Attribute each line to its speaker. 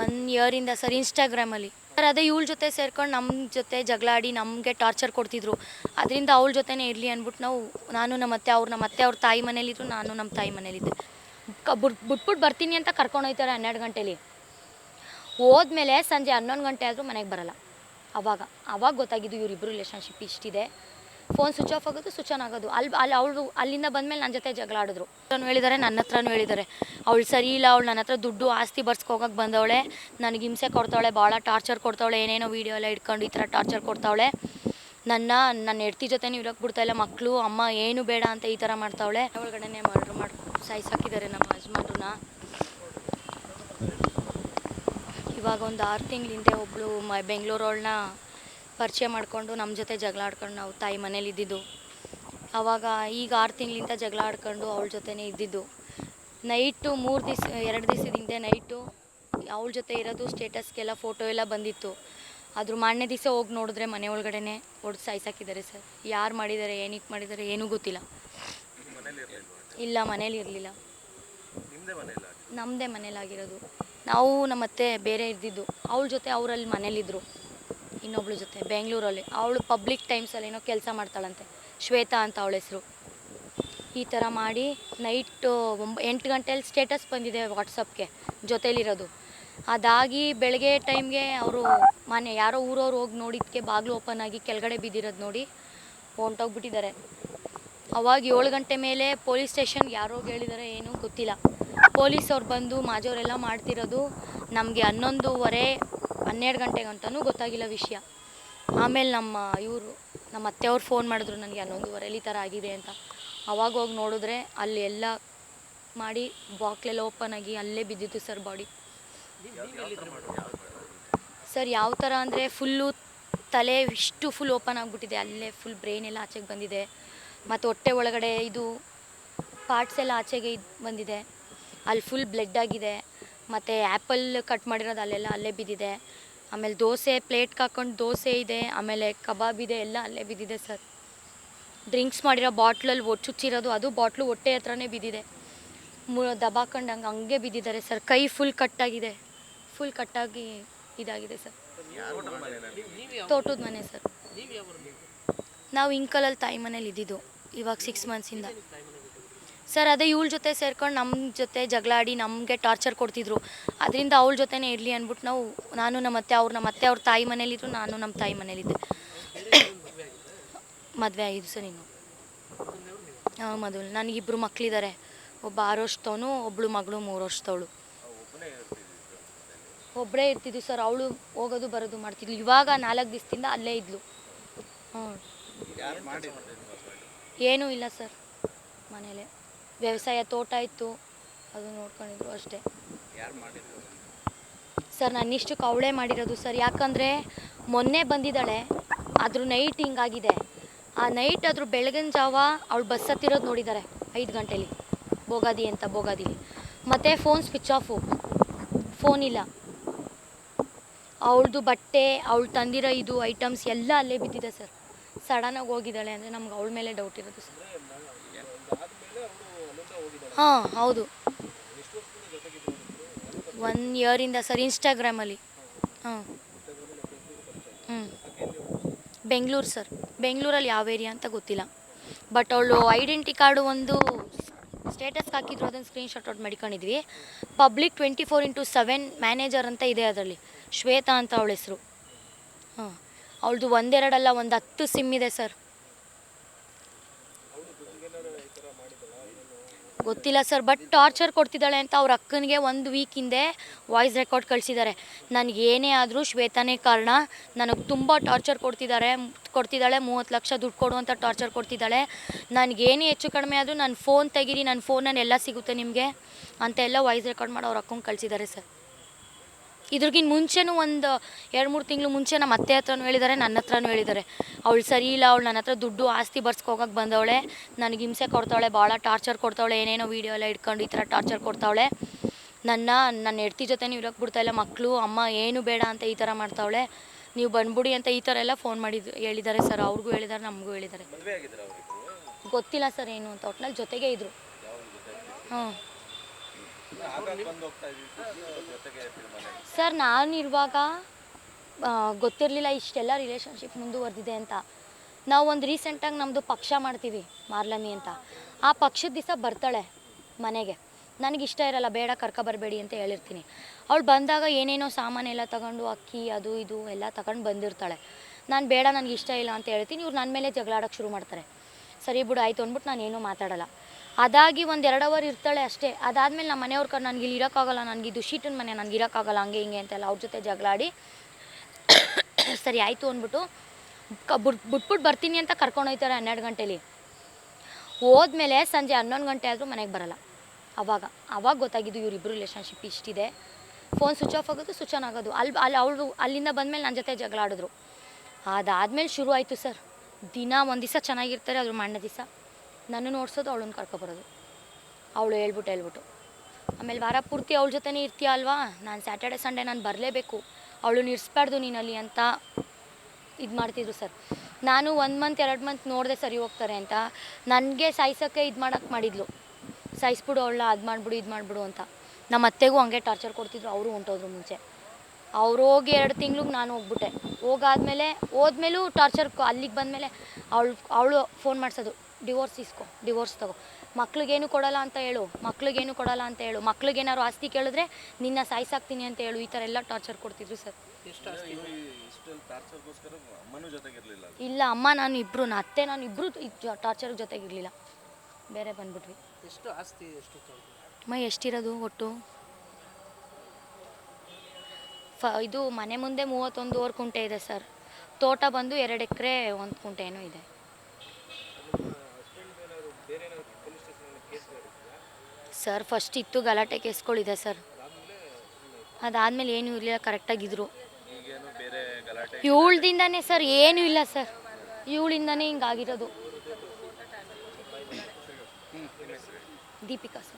Speaker 1: One ಇಯರಿಂದ sir ಇನ್ಸ್ಟಾಗ್ರಾಮಲ್ಲಿ sir ಅದೇ ಇವಳ ಜೊತೆ ಸೇರ್ಕೊಂಡು ನಮ್ಮ ಜೊತೆ ಜಗಳ ಆಡಿ ನಮಗೆ ಟಾರ್ಚರ್ ಕೊಡ್ತಿದ್ರು. ಅದರಿಂದ ಅವಳ ಜೊತೆನೇ ಇರಲಿ ಅಂದ್ಬಿಟ್ಟು ನಾವು, ನಾನು ನಮ್ಮ ಅತ್ತೆ, ಅವ್ರು ನಮ್ಮ ಅತ್ತೆ ಅವ್ರ ತಾಯಿ ಮನೇಲಿದ್ರು, ನಾನು ನಮ್ಮ ತಾಯಿ ಮನೇಲಿದ್ದೆ. ಕ ಬುಟ್ ಬಿಟ್ಬಿಟ್ಟು ಬರ್ತೀನಿ ಅಂತ ಕರ್ಕೊಂಡು ಹೋಯ್ತಾರೆ ಹನ್ನೆರಡು ಗಂಟೆಲಿ. ಹೋದ್ಮೇಲೆ ಸಂಜೆ ಹನ್ನೊಂದು ಗಂಟೆ ಆದರೂ ಮನೆಗೆ ಬರಲ್ಲ. ಅವಾಗ ಅವಾಗ ಗೊತ್ತಾಗಿದ್ದು ಇವರಿಬ್ಬರು ರಿಲೇಷನ್ಶಿಪ್ ಇಷ್ಟಿದೆ. ಫೋನ್ ಸ್ವಿಚ್ ಆಫ್ ಆಗೋದು ಸ್ವಿಚ್ ಆನ್ ಆಗೋದು. ಅಲ್ಲಿ ಅಲ್ಲಿ ಅವಳು ಅಲ್ಲಿಂದ ಬಂದಮೇಲೆ ನನ್ನ ಜೊತೆ ಜಗಳ ಆಡಿದ್ರು ಹತ್ರನೂ ಹೇಳಿದ್ದಾರೆ ನನ್ನ ಹತ್ರನೂ ಹೇಳಿದ್ದಾರೆ ಅವಳು ಸರಿ ಇಲ್ಲ, ಅವಳು ನನ್ನ ಹತ್ರ ದುಡ್ಡು ಆಸ್ತಿ ಬರ್ಸ್ಕೋಗಕ್ಕೆ ಬಂದವಳೆ. ನನಗೆ ಹಿಂಸೆ ಕೊಡ್ತಾವಳೆ ಭಾಳ ಟಾರ್ಚರ್ ಕೊಡ್ತಾವಳೆ, ಏನೇನೋ ವೀಡಿಯೋ ಎಲ್ಲ ಇಟ್ಕೊಂಡು ಈ ಥರ ಟಾರ್ಚರ್ ಕೊಡ್ತಾವಳೆ. ನನ್ನ ನನ್ನ ಹೆಡ್ತಿ ಜೊತೆನೂ ಇರೋಕ್ಕೆ ಬಿಡ್ತಾ ಇಲ್ಲ ಮಕ್ಕಳು ಅಮ್ಮ ಏನು ಬೇಡ ಅಂತ ಈ ಥರ ಮಾಡ್ತಾವಳೆ. ಒಳಗಡೆನೇ ಮರ್ಡ್ರ್ ಮಾಡಿ ಸಾಯಿಸಾಕಿದ್ದಾರೆ ನಮ್ಮ ಯಜಮಾನ್ರನ್ನ. ಇವಾಗ ಒಂದು ಆರು ತಿಂಗಳಿಂದೆ ಒಬ್ಬಳು ಮ ಬೆಂಗಳೂರವಳನ್ನ ಪರಿಚಯ ಮಾಡಿಕೊಂಡು ನಮ್ಮ ಜೊತೆ ಜಗಳ ಆಡ್ಕೊಂಡು ನಾವು ತಾಯಿ ಮನೇಲಿ ಇದ್ದಿದ್ದು. ಆವಾಗ ಈಗ ಆರು ತಿಂಗಳಿಂದ ಜಗಳ ಆಡ್ಕೊಂಡು ಅವಳ ಜೊತೆನೇ ಇದ್ದಿದ್ದು. ನೈಟು ಮೂರು ದಿವಸ, ಎರಡು ದಿವಸದ ಹಿಂದೆ ನೈಟು ಅವಳ ಜೊತೆ ಇರೋದು ಸ್ಟೇಟಸ್ಗೆಲ್ಲ ಫೋಟೋ ಎಲ್ಲ ಬಂದಿತ್ತು. ಆದರೂ ಮಾರನೇ ದಿವಸ ಹೋಗಿ ನೋಡಿದ್ರೆ ಮನೆ ಒಳಗಡೆನೆ ಹೊಡೆದು ಸಾಯ್ಸಾಕಿದ್ದಾರೆ ಸರ್. ಯಾರು ಮಾಡಿದ್ದಾರೆ ಏನಕ್ಕೆ ಮಾಡಿದ್ದಾರೆ ಏನೂ ಗೊತ್ತಿಲ್ಲ. ಇಲ್ಲ, ಮನೇಲಿ ಇರಲಿಲ್ಲ. ನಮ್ಮದೇ ಮನೇಲಾಗಿರೋದು ನಾವು ನಮ್ಮ ಅತ್ತೆ ಬೇರೆ ಇದ್ದಿದ್ದು. ಅವಳ ಜೊತೆ ಅವರಲ್ಲಿ ಮನೇಲಿದ್ದರು ಇನ್ನೊಬ್ಳ ಜೊತೆ, ಬೆಂಗಳೂರಲ್ಲಿ. ಅವಳು ಪಬ್ಲಿಕ್ ಟೈಮ್ಸಲ್ಲಿ ಏನೋ ಕೆಲಸ ಮಾಡ್ತಾಳಂತೆ. ಶ್ವೇತಾ ಅಂತ ಅವಳ ಹೆಸರು. ಈ ಥರ ಮಾಡಿ ನೈಟು ಒಂಬ, ಎಂಟು ಗಂಟೆಯಲ್ಲಿ ಸ್ಟೇಟಸ್ ಬಂದಿದೆ ವಾಟ್ಸಪ್ಗೆ ಜೊತೇಲಿರೋದು. ಅದಾಗಿ ಬೆಳಗ್ಗೆ ಟೈಮ್ಗೆ ಅವರು ಮನೆ, ಯಾರೋ ಊರವ್ರು ಹೋಗಿ ನೋಡಿದ್ದಕ್ಕೆ ಬಾಗಿಲು ಓಪನ್ ಆಗಿ ಕೆಳಗಡೆ ಬಿದ್ದಿರೋದು ನೋಡಿ ಹೊಂಟೋಗ್ಬಿಟ್ಟಿದ್ದಾರೆ. ಅವಾಗ ಏಳು ಗಂಟೆ ಮೇಲೆ ಪೊಲೀಸ್ ಸ್ಟೇಷನ್ ಯಾರೋ ಹೇಳಿದ್ದಾರೆ ಏನೂ ಗೊತ್ತಿಲ್ಲ. ಪೊಲೀಸ್ ಅವ್ರು ಬಂದು ಮಾಜವರೆಲ್ಲ ಮಾಡ್ತಿರೋದು ನಮಗೆ ಹನ್ನೊಂದುವರೆ ಹನ್ನೆರಡು ಗಂಟೆಗಂತನೂ ಗೊತ್ತಾಗಿಲ್ಲ ವಿಷಯ. ಆಮೇಲೆ ನಮ್ಮ ಇವರು, ನಮ್ಮ ಅತ್ತೆಯವ್ರು ಫೋನ್ ಮಾಡಿದ್ರು ನನಗೆ ಹನ್ನೊಂದುವರೆಲಿ ಈ ಥರ ಆಗಿದೆ ಅಂತ. ಅವಾಗ ಹೋಗಿ ನೋಡಿದ್ರೆ ಅಲ್ಲಿ ಎಲ್ಲ ಮಾಡಿ ಬಾಕ್ಲೆಲ್ಲ ಓಪನ್ ಆಗಿ ಅಲ್ಲೇ ಬಿದ್ದಿತ್ತು ಸರ್ ಬಾಡಿ ಸರ್ ಯಾವ ಥರ ಅಂದರೆ ಫುಲ್ಲು ತಲೆ ಇಷ್ಟು ಫುಲ್ ಓಪನ್ ಆಗಿಬಿಟ್ಟಿದೆ. ಅಲ್ಲೇ ಫುಲ್ ಬ್ರೈನ್ ಎಲ್ಲ ಆಚೆಗೆ ಬಂದಿದೆ. ಮತ್ತು ಹೊಟ್ಟೆ ಒಳಗಡೆ ಇದು ಪಾರ್ಟ್ಸ್ ಎಲ್ಲ ಆಚೆಗೆ ಬಂದಿದೆ. ಅಲ್ಲಿ ಫುಲ್ ಬ್ಲಡ್ ಆಗಿದೆ. ಮತ್ತು ಆ್ಯಪಲ್ ಕಟ್ ಮಾಡಿರೋದು ಅಲ್ಲೆಲ್ಲ ಅಲ್ಲೇ ಬಿದ್ದಿದೆ. ಆಮೇಲೆ ದೋಸೆ ಪ್ಲೇಟ್ಗೆ ಹಾಕೊಂಡು ದೋಸೆ ಇದೆ, ಆಮೇಲೆ ಕಬಾಬ್ ಇದೆ, ಎಲ್ಲ ಅಲ್ಲೇ ಬಿದ್ದಿದೆ ಸರ್. ಡ್ರಿಂಕ್ಸ್ ಮಾಡಿರೋ ಬಾಟ್ಲಲ್ಲಿ ಒಟ್ಟು ಚುಚ್ಚಿರೋದು ಅದು ಬಾಟ್ಲು ಹೊಟ್ಟೆ ಹತ್ರನೇ ಬಿದ್ದಿದೆ. ಮು ದಬಾಕೊಂಡು ಹಂಗೆ ಹಂಗೆ ಬಿದ್ದಿದ್ದಾರೆ ಸರ್. ಕೈ ಫುಲ್ ಕಟ್ಟಾಗಿದೆ ಫುಲ್ ಕಟ್ಟಾಗಿ ಇದಾಗಿದೆ ಸರ್. ತೋಟದ ಮನೆ ಸರ್. ನಾವು ಇಂಕಲಲ್ಲಿ ತಾಯಿ ಮನೇಲಿ ಇದ್ದಿದ್ದು, ಇವಾಗ ಸಿಕ್ಸ್ ಮಂತ್ಸಿಂದ ಸರ್ ಅದೇ ಇವಳ ಜೊತೆ ಸೇರ್ಕೊಂಡು ನಮ್ಮ ಜೊತೆ ಜಗಳಾಡಿ ನಮಗೆ ಟಾರ್ಚರ್ ಕೊಡ್ತಿದ್ರು. ಅದರಿಂದ ಅವಳ ಜೊತೆನೇ ಇರಲಿ ಅಂದ್ಬಿಟ್ಟು ನಾವು ನಾನು ನಮ್ಮ ಅತ್ತೆ ಅವ್ರು ನಮ್ಮ ಅತ್ತೆ ಅವ್ರ ತಾಯಿ ಮನೇಲಿದ್ರು ನಾನು ನಮ್ಮ ತಾಯಿ ಮನೇಲಿದ್ದೆ. ಮದುವೆ ಆಗಿದ್ದು ಸರ್ ಇನ್ನು. ಹಾಂ ಮದುವೆ. ನನಗಿಬ್ಬರು ಮಕ್ಕಳಿದ್ದಾರೆ ಒಬ್ಬ ಆರು ವರ್ಷದವನು ಒಬ್ಬಳು ಮಗಳು ಮೂರು ವರ್ಷದವಳು. ಒಬ್ಬಳೇ ಇರ್ತಿದ್ವಿ ಸರ್ ಅವಳು ಹೋಗೋದು ಬರೋದು ಮಾಡ್ತಿದ್ಲು. ಇವಾಗ ನಾಲ್ಕು ದಿವಸದಿಂದ ಅಲ್ಲೇ ಇದ್ಲು. ಹ್ಞೂ ಏನೂ ಇಲ್ಲ ಸರ್ ಮನೇಲೆ. ವ್ಯವಸಾಯ ತೋಟ ಇತ್ತು ಅದು ನೋಡ್ಕೊಂಡಿದ್ರು ಅಷ್ಟೇ. ಸರ್ ನನ್ನಿಷ್ಟಕ್ಕೆ ಅವಳೇ ಮಾಡಿರೋದು ಸರ್. ಯಾಕಂದರೆ ಮೊನ್ನೆ ಬಂದಿದ್ದಾಳೆ ಅದ್ರ ನೈಟ್ ಹಿಂಗಾಗಿದೆ. ಆ ನೈಟ್ ಅದ್ರ ಬೆಳಗಿನ ಜಾವ ಅವಳು ಬಸ್ ಹತ್ತಿರೋದು ನೋಡಿದ್ದಾರೆ ಐದು ಗಂಟೆಲಿ. ಬೋಗಾದಿ ಅಂತ ಬೋಗಾದಿಲಿ. ಮತ್ತು ಫೋನ್ ಸ್ವಿಚ್ ಆಫು ಫೋನ್ ಇಲ್ಲ. ಅವಳದು ಬಟ್ಟೆ ಅವಳು ತಂದಿರೋ ಇದು ಐಟಮ್ಸ್ ಎಲ್ಲ ಅಲ್ಲೇ ಬಿದ್ದಿದೆ ಸರ್. ಸಡನ್ನಾಗಿ ಹೋಗಿದ್ದಾಳೆ ಅಂದರೆ ನಮ್ಗೆ ಅವಳ ಮೇಲೆ ಡೌಟ್ ಇರೋದು ಸರ್. ಹಾಂ, ಹೌದು. ಒನ್ ಇಯರಿಂದ ಸರ್ ಇನ್ಸ್ಟಾಗ್ರಾಮಲ್ಲಿ ಹಾಂ. ಹ್ಞೂ ಬೆಂಗಳೂರು ಸರ್ ಬೆಂಗಳೂರಲ್ಲಿ ಯಾವ ಏರಿಯಾ ಅಂತ ಗೊತ್ತಿಲ್ಲ. ಬಟ್ ಅವಳು ಐಡೆಂಟಿ ಕಾರ್ಡು ಒಂದು ಸ್ಟೇಟಸ್ಗೆ ಹಾಕಿದ್ರು, ಅದನ್ನು ಸ್ಕ್ರೀನ್ಶಾಟ್ ಔಟ್ ಮಾಡ್ಕೊಂಡಿದ್ವಿ. Public twenty four into seven manager ಅಂತ ಇದೆ ಅದರಲ್ಲಿ. ಶ್ವೇತಾ ಅಂತ ಅವಳ ಹೆಸರು. ಹಾಂ. ಅವಳದು ಒಂದೆರಡಲ್ಲ, ಒಂದು ಹತ್ತು ಸಿಮ್ ಇದೆ ಸರ್ ಗೊತ್ತಿಲ್ಲ ಸರ್ ಬಟ್ ಟಾರ್ಚರ್ ಕೊಡ್ತಿದ್ದಾಳೆ ಅಂತ ಅವ್ರ ಅಕ್ಕನಿಗೆ ಒಂದು ವೀಕ್ ಹಿಂದೆ ವಾಯ್ಸ್ ರೆಕಾರ್ಡ್ ಕಳಿಸಿದ್ದಾರೆ. ನನಗೆ ಏನೇ ಆದರೂ ಶ್ವೇತಾನೇ ಕಾರಣ. ನನಗೆ ತುಂಬ ಟಾರ್ಚರ್ ಕೊಡ್ತಿದ್ದಾರೆ. ಕೊಡ್ತಿದ್ದಾಳೆ, ಮೂವತ್ತು ಲಕ್ಷ ದುಡ್ಡು ಕೊಡುವಂಥ ಟಾರ್ಚರ್ ಕೊಡ್ತಿದ್ದಾಳೆ. ನನಗೇನೇ ಹೆಚ್ಚು ಕಡಿಮೆ ಆದರೂ ನನ್ನ ಫೋನ್ ತೆಗೀರಿ ನನ್ನ ಫೋನಲ್ಲಿ ಎಲ್ಲ ಸಿಗುತ್ತೆ ನಿಮಗೆ ಅಂತ ಎಲ್ಲ ವಾಯ್ಸ್ ರೆಕಾರ್ಡ್ ಮಾಡಿ ಅವ್ರ ಅಕ್ಕಂಗೆ ಕಳಿಸಿದ್ದಾರೆ ಸರ್. ಇದ್ರಿಗಿನ ಮುಂಚೆನೂ ಒಂದು ಎರಡು ಮೂರು ತಿಂಗಳು ಮುಂಚೆ ನಮ್ಮ ಅತ್ತೆ ಹತ್ರನೂ ಹೇಳಿದ್ದಾರೆ ನನ್ನ ಹತ್ರನೂ ಹೇಳಿದ್ದಾರೆ ಅವಳು ಸರಿ ಇಲ್ಲ, ಅವಳು ನನ್ನ ಹತ್ರ ದುಡ್ಡು ಆಸ್ತಿ ಬರ್ಸ್ಕೋಗಕ್ಕೆ ಬಂದವಳೆ, ನನಗೆ ಹಿಂಸೆ ಕೊಡ್ತಾವಳೆ ಭಾಳ ಟಾರ್ಚರ್ ಕೊಡ್ತಾವಳೆ, ಏನೇನೋ ವೀಡಿಯೋ ಎಲ್ಲ ಇಟ್ಕೊಂಡು ಈ ಥರ ಟಾರ್ಚರ್ ಕೊಡ್ತಾವಳೆ. ನನ್ನ ನನ್ನ ಹೆಡ್ತಿ ಜೊತೆ ನೀವು ಇರೋಕ್ಕೆ ಬಿಡ್ತಾ ಇಲ್ಲ ಮಕ್ಕಳು ಅಮ್ಮ ಏನು ಬೇಡ ಅಂತ ಈ ಥರ ಮಾಡ್ತಾವಳೆ. ನೀವು ಬಂದ್ಬಿಡಿ ಅಂತ ಈ ಥರ ಎಲ್ಲ ಫೋನ್ ಮಾಡಿದ್ದು ಹೇಳಿದ್ದಾರೆ ಸರ್ ಅವ್ರಿಗೂ ಹೇಳಿದ್ದಾರೆ ನಮಗೂ ಹೇಳಿದ್ದಾರೆ ಗೊತ್ತಿಲ್ಲ ಸರ್ ಏನು ಅಂತ, ಒಟ್ನಲ್ಲಿ ಜೊತೆಗೆ ಇದ್ದರು ಹಾಂ
Speaker 2: ಆಗಾಗ ನಾನು ಇರುವಾಗ
Speaker 1: ಸರ್ ಗೊತ್ತಿರಲಿಲ್ಲ, ಇಷ್ಟೆಲ್ಲ ರಿಲೇಷನ್ಶಿಪ್ ಮುಂದುವರೆದಿದೆ ಅಂತ. ನಾವು ಒಂದು ರೀಸೆಂಟಾಗಿ ನಮ್ಮದು ಪಕ್ಷ ಮಾಡ್ತೀವಿ, ಮಾರ್ಲಮಿ ಅಂತ. ಆ ಪಕ್ಷದ ದಿವಸ ಬರ್ತಾಳೆ ಮನೆಗೆ. ನನಗೆ ಇಷ್ಟ ಇರಲ್ಲ, ಬೇಡ, ಕರ್ಕ ಬರಬೇಡಿ ಅಂತ ಹೇಳಿರ್ತೀನಿ. ಅವಳು ಬಂದಾಗ ಏನೇನೋ ಸಾಮಾನೆಲ್ಲ ತಗೊಂಡು, ಅಕ್ಕಿ, ಅದು ಇದು ಎಲ್ಲ ತಗೊಂಡು ಬಂದಿರ್ತಾಳೆ. ನಾನು ಬೇಡ, ನನಗೆ ಇಷ್ಟ ಇಲ್ಲ ಅಂತ ಹೇಳ್ತೀನಿ, ಇವ್ರು ನನ್ನ ಮೇಲೆ ಜಗಳಾಡೋಕ್ಕೆ ಶುರು ಮಾಡ್ತಾರೆ. ಸರಿ ಬಿಡು, ಆಯಿತು ಅಂದ್ಬಿಟ್ಟು ನಾನು ಏನೂ ಮಾತಾಡಲ್ಲ. ಅದಾಗಿ ಒಂದು ಎರಡು ಅವರ್ ಇರ್ತಾಳೆ ಅಷ್ಟೇ. ಅದಾದಮೇಲೆ ನಮ್ಮ ಮನೆಯವ್ರ ಕಡೆ ನನಗೆ ಇಲ್ಲಿ ಇರೋಕ್ಕಾಗಲ್ಲ, ನನಗೆ ಇದು ಶೀಟಿನ ಮನೆ ನನಗೆ ಇರೋಕ್ಕಾಗಲ್ಲ, ಹಂಗೆ ಹಿಂಗೆ ಅಂತೆಲ್ಲ ಅವ್ರ ಜೊತೆ ಜಗಳಾಡಿ. ಸರಿ, ಆಯಿತು ಅಂದ್ಬಿಟ್ಟು ಕ ಬಿಟ್ ಬಿಟ್ಬಿಟ್ಟು ಬರ್ತೀನಿ ಅಂತ ಕರ್ಕೊಂಡೋಗ್ತಾರೆ ಹನ್ನೆರಡು ಗಂಟೇಲಿ. ಹೋದ್ಮೇಲೆ ಸಂಜೆ ಹನ್ನೊಂದು ಗಂಟೆ ಆದರೂ ಮನೆಗೆ ಬರಲ್ಲ. ಅವಾಗ ಅವಾಗ ಗೊತ್ತಾಗಿದ್ದು ಇವರಿಬ್ಬರು ರಿಲೇಷನ್ಶಿಪ್ ಇಷ್ಟಿದೆ. ಫೋನ್ ಸ್ವಿಚ್ ಆಫ್ ಆಗೋದು ಸ್ವಿಚ್ ಆನ್ ಆಗೋದು. ಅಲ್ಲಿ ಅಲ್ಲಿ ಅವಳು ಅಲ್ಲಿಂದ ಬಂದಮೇಲೆ ನನ್ನ ಜೊತೆ ಜಗಳಾಡಿದ್ರು. ಅದಾದಮೇಲೆ ಶುರು ಆಯಿತು ಸರ್. ದಿನ ಒಂದು ದಿವಸ ಚೆನ್ನಾಗಿರ್ತಾರೆ, ಅದ್ರ ಮಣ್ಣ ದಿವಸ. ನನ್ನನ್ನು ನೋಡ್ಸೋದು ಅವಳನ್ನು ಕರ್ಕೊಬರೋದು ಅವಳು ಹೇಳ್ಬಿಟ್ಟು ಹೇಳ್ಬಿಟ್ಟು. ಆಮೇಲೆ ವಾರ ಪೂರ್ತಿ ಅವಳ ಜೊತೆನೇ ಇರ್ತೀಯ ಅಲ್ವಾ? ನಾನು ಸ್ಯಾಟರ್ಡೆ ಸಂಡೇ ನಾನು ಬರಲೇಬೇಕು. ಅವಳು ಇರಿಸ್ಬಾರ್ದು ನೀನಲ್ಲಿ ಅಂತ ಇದು ಮಾಡ್ತಿದ್ರು ಸರ್. ನಾನು ಒಂದು ಮಂತ್ ಎರಡು ಮಂತ್ ನೋಡಿದೆ ಸರಿ ಹೋಗ್ತಾರೆ ಅಂತ. ನನಗೆ ಸಾಯ್ಸೋಕ್ಕೆ ಇದು ಮಾಡೋಕ್ಕೆ ಮಾಡಿದ್ಲು. ಸಾಯಿಸ್ಬಿಡು ಅವಳ ಅದು ಮಾಡಿಬಿಡು, ಇದು ಮಾಡಿಬಿಡು ಅಂತ. ನಮ್ಮ ಅತ್ತೆಗೂ ಹಂಗೆ ಟಾರ್ಚರ್ ಕೊಡ್ತಿದ್ರು, ಅವರು ಹೊಂಟೋದ್ರು ಮುಂಚೆ. ಅವ್ರು ಹೋಗಿ ಎರಡು ತಿಂಗ್ಳಿಗೆ ನಾನು ಹೋಗ್ಬಿಟ್ಟೆ. ಹೋಗಾದ್ಮೇಲೆ, ಹೋದ್ಮೇಲೂ ಟಾರ್ಚರ್ ಅಲ್ಲಿಗೆ ಬಂದಮೇಲೆ ಅವಳು ಅವಳು ಫೋನ್ ಮಾಡಿಸೋದು. ಡಿವೋರ್ಸ್ ಇಸ್ಕೊ ಡಿವೋರ್ಸ್ ತಗೋ. ಮಕ್ಳಿಗೇನು ಕೊಡಲ್ಲ ಅಂತ ಹೇಳು ಮಕ್ಳಿಗೇನು ಕೊಡಲ್ಲ ಅಂತ ಹೇಳು. ಮಕ್ಳಿಗೇನಾದ್ರು ಆಸ್ತಿ ಕೇಳಿದ್ರೆ ನಿನ್ನ ಸಾಯಿಸಾಕ್ತೀನಿ ಅಂತ ಹೇಳು. ಈ ಥರ ಎಲ್ಲ ಟಾರ್ಚರ್ ಕೊಡ್ತಿದ್ರು ಸರ್. ಇಲ್ಲ ಅಮ್ಮ ನಾನು ಇಬ್ಬರು ನನ್ನ ಅತ್ತೆ ನಾನು ಇಬ್ಬರು ಟಾರ್ಚರ್ ಜೊತೆಗಿರಲಿಲ್ಲ. ಬೇರೆ ಬಂದ್ಬಿಟ್ವಿ.
Speaker 3: ಎಷ್ಟು ಆಸ್ತಿ ಎಷ್ಟು ತಗೊಂಡ್ರು?
Speaker 1: ಅಮ್ಮ ಎಷ್ಟಿರೋದು ಒಟ್ಟು? ಫ ಇದು ಮನೆ ಮುಂದೆ ಮೂವತ್ತೊಂದುವರೆ ಕುಂಟೆ ಇದೆ ಸರ್. ತೋಟ ಬಂದು ಎರಡು ಎಕರೆ ಒಂದು ಕುಂಟೆ ಏನೋ ಇದೆ. ಸರ್ ಫಸ್ಟ್ ಇತ್ತು, ಗಲಾಟೆ ಕೇಸ್ಗಳಿದೆ ಸರ್. ಅದಾದ್ಮೇಲೆ ಏನೂ ಇರಲಿಲ್ಲ, ಕರೆಕ್ಟಾಗಿದ್ರು. ಇವಳ್ದಿಂದಾನೇ ಸರ್, ಏನೂ ಇಲ್ಲ ಸರ್. ಇವಳಿಂದಾನೇ ಹಿಂಗಾಗಿರೋದು. ದೀಪಿಕಾ ಸರ್.